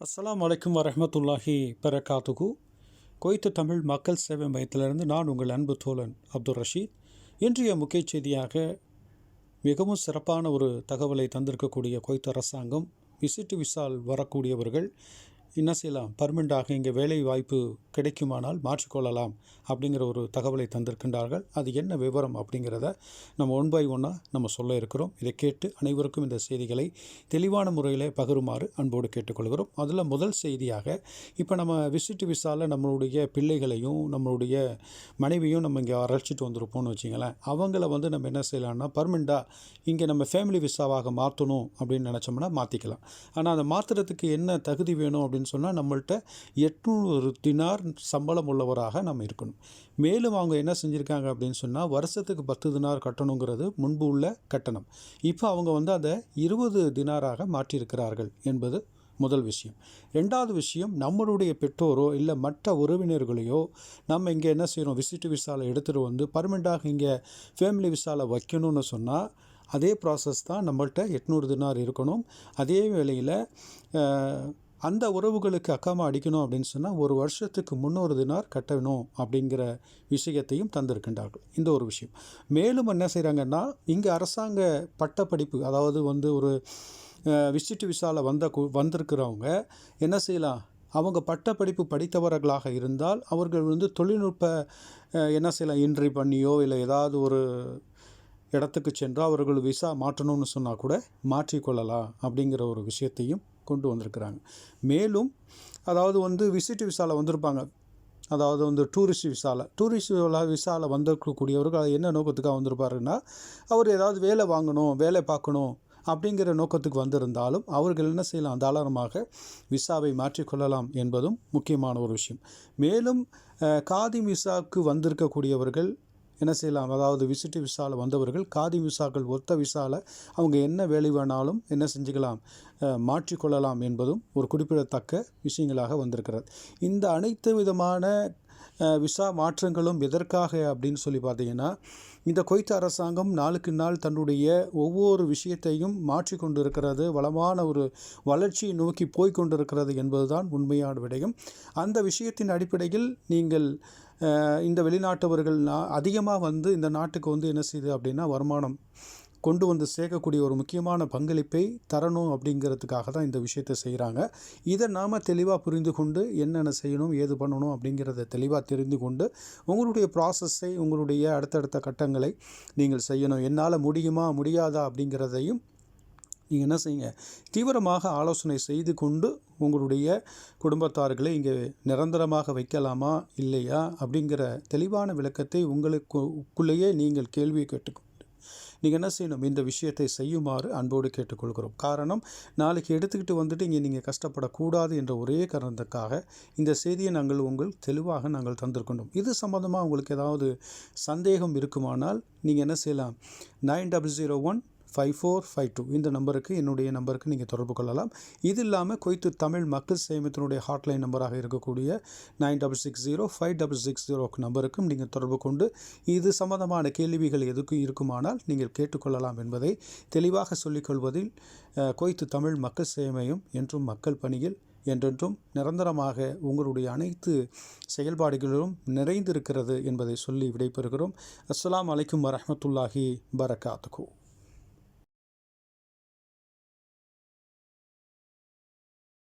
அஸ்லாம் அலைக்கும் வரமத்துல்லாஹி பெரகாத்துகு கொய்த்து தமிழ் மக்கள் சேவை மையத்திலிருந்து நான் உங்கள் அன்பு தோழன் அப்துல் ரஷீத். இன்றைய முக்கிய செய்தியாக மிகவும் சிறப்பான ஒரு தகவலை தந்திருக்கக்கூடிய கொய்த்து அரசாங்கம் விசிட்டு விசால் வரக்கூடியவர்கள் என்ன செய்யலாம் பர்மனண்டாக இங்கே வேலை வாய்ப்பு கிடைக்குமானால் மாற்றிக்கொள்ளலாம் அப்படிங்கிற ஒரு தகவலை தந்திருக்கின்றார்கள். அது என்ன விவரம் அப்படிங்கிறத நம்ம ஒன் பை ஒன்னாக நம்ம சொல்ல இருக்கிறோம். இதை கேட்டு அனைவருக்கும் இந்த செய்திகளை தெளிவான முறையில் பகிருமாறு அன்போடு கேட்டுக்கொள்கிறோம். அதில் முதல் செய்தியாக இப்போ நம்ம விசிட் விசாவில் நம்மளுடைய பிள்ளைகளையும் நம்மளுடைய மனைவியும் நம்ம இங்கே அழைச்சிட்டு வந்திருப்போம்னு வச்சிங்களேன். அவங்கள வந்து நம்ம என்ன செய்யலாம்னா பர்மனெண்ட்டாக இங்கே நம்ம ஃபேமிலி விசாவாக மாற்றணும் அப்படின்னு நினச்சோம்னா மாற்றிக்கலாம் ஆனால் அதை மாற்றுறதுக்கு என்ன தகுதி வேணும் அப்படின்னு சொன்னால் நம்மள்கிட்ட எட்நூறு தினார் சம்பளம் உள்ளவராக நம்ம இருக்கணும். மேலும் அவங்க என்ன செஞ்சுருக்காங்க அப்படின்னு சொன்னால் வருஷத்துக்கு பத்து தினார் கட்டணுங்கிறது முன்பு உள்ள கட்டணம். இப்போ அவங்க வந்து அதை இருபது தினாராக மாற்றியிருக்கிறார்கள் என்பது முதல் விஷயம். ரெண்டாவது விஷயம் நம்மளுடைய பெற்றோரோ இல்லை மற்ற உறவினர்களையோ நம்ம இங்கே என்ன செய்கிறோம்? விசிட் விசாவில் எடுத்துகிட்டு வந்து பர்மனெண்ட்டாக இங்கே ஃபேமிலி விசாவில் வைக்கணும்னு சொன்னால் அதே ப்ராசஸ் தான் நம்மள்கிட்ட எட்நூறு தினார் இருக்கணும். அதே வேளையில் அந்த உறவுகளுக்கு அக்காமா அடிக்கணும் அப்படின்னு சொன்னால் ஒரு வருஷத்துக்கு முன்னூறு தினார் கட்டணும் அப்படிங்கிற விஷயத்தையும் தந்திருக்கின்றார்கள். இந்த ஒரு விஷயம். மேலும் என்ன செய்கிறாங்கன்னா இங்கே அரசாங்க பட்டப்படிப்பு அதாவது வந்து ஒரு விசிட் விசாவில் வந்த வந்திருக்கிறவங்க என்ன செய்யலாம்? அவங்க பட்டப்படிப்பு படித்தவர்களாக இருந்தால் அவர்கள் வந்து தொழில்நுட்ப என்ன செய்யலாம்? இன்ட்ரி பண்ணியோ இல்லை ஏதாவது ஒரு இடத்துக்கு சென்று அவர்கள் விசா மாற்றணும்னு சொன்னால் கூட மாற்றிக்கொள்ளலாம் அப்படிங்கிற ஒரு விஷயத்தையும் கொண்டு வந்திருக்கிறாங்க. மேலும் அதாவது வந்து விசிட் விசாவில் வந்திருப்பாங்க. அதாவது வந்து டூரிஸ்ட் விசாவில் டூரிஸ்ட் விசாவில் வந்திருக்கக்கூடியவர்கள் அது என்ன நோக்கத்துக்காக வந்திருப்பாருன்னா அவர் ஏதாவது வேலை வாங்கணும் வேலை பார்க்கணும் அப்படிங்கிற நோக்கத்துக்கு வந்திருந்தாலும் அவர்கள் என்ன செய்யலாம்? தாராளமாக விசாவை மாற்றிக்கொள்ளலாம் என்பதும் முக்கியமான ஒரு விஷயம். மேலும் காதி விசாவுக்கு வந்திருக்கக்கூடியவர்கள் என்ன செய்யலாம்? அதாவது விசிட்டு விசாவில் வந்தவர்கள் காதி விசாக்கள் ஒத்த விசாவில் அவங்க என்ன வேலை வேணாலும் என்ன செஞ்சுக்கலாம் மாற்றிக்கொள்ளலாம் என்பதும் ஒரு குறிப்பிடத்தக்க விஷயங்களாக வந்திருக்கிறது. இந்த அனைத்து விதமான விசா மாற்றங்களும் எதற்காக அப்படின்னு சொல்லி பார்த்தீங்கன்னா இந்த கொய்த்து அரசாங்கம் நாளுக்கு நாள் தன்னுடைய ஒவ்வொரு விஷயத்தையும் மாற்றி கொண்டிருக்கிறது வளமான ஒரு வளர்ச்சியை நோக்கி போய்கொண்டிருக்கிறது என்பதுதான் உண்மையான விடயம். அந்த விஷயத்தின் அடிப்படையில் நீங்கள் இந்த வெளிநாட்டவர்கள் அதிகமாக வந்து இந்த நாட்டுக்கு வந்து என்ன செய்யுது அப்படின்னா வருமானம் கொண்டு வந்து சேர்க்கக்கூடிய ஒரு முக்கியமான பங்களிப்பை தரணும் அப்படிங்கிறதுக்காக தான் இந்த விஷயத்தை செய்கிறாங்க. இதை நாம் தெளிவாக புரிந்து கொண்டு என்னென்ன செய்யணும் ஏது பண்ணணும் அப்படிங்கிறத தெளிவாக தெரிந்து கொண்டு உங்களுடைய ப்ராசஸை உங்களுடைய அடுத்தடுத்த கட்டங்களை நீங்கள் செய்யணும். என்னால் முடியுமா முடியாதா அப்படிங்கிறதையும் நீங்கள் என்ன செய்யுங்க? தீவிரமாக ஆலோசனை செய்து கொண்டு உங்களுடைய குடும்பத்தார்களை இங்கே நிரந்தரமாக வைக்கலாமா இல்லையா அப்படிங்கிற தெளிவான விளக்கத்தை உங்களுக்குள்ளேயே நீங்கள் கேள்வியை கேட்டுக்கணும் நீங்கள் என்ன செய்யணும்? இந்த விஷயத்தை செய்யுமாறு அன்போடு கேட்டுக்கொள்கிறோம். காரணம் நாளைக்கு எடுத்துக்கிட்டு வந்துட்டு இங்கே நீங்கள் கஷ்டப்படக்கூடாது என்ற ஒரே காரணத்துக்காக இந்த செய்தியை நாங்கள் உங்கள் தெளிவாக நாங்கள் தந்திருக்கின்றோம். இது சம்மந்தமாக உங்களுக்கு ஏதாவது சந்தேகம் இருக்குமானால் நீங்கள் என்ன செய்யலாம்? Nine double zero one five four five two இந்த நம்பருக்கு என்னுடைய நம்பருக்கு நீங்கள் தொடர்பு கொள்ளலாம். இது இல்லாமல் கொய்த்து தமிழ் மக்கள் சேமித்தினுடைய ஹாட்லைன் நம்பராக இருக்கக்கூடிய nine double six zero five double six zero நம்பருக்கும் நீங்கள் தொடர்பு கொண்டு இது சம்பந்தமான கேள்விகள் எதுக்கும் இருக்குமானால் நீங்கள் கேட்டுக்கொள்ளலாம் என்பதை தெளிவாக சொல்லிக்கொள்வதில் கொய்த்து தமிழ் மக்கள் சேமையும் என்றும் மக்கள் பணியில் என்றென்றும் நிரந்தரமாக உங்களுடைய அனைத்து செயல்பாடுகளிலும் நிறைந்திருக்கிறது என்பதை சொல்லி விடைபெறுகிறோம். அஸ்லாம் அலைக்கும் வரமத்துல்லாஹி பரகாத்துகு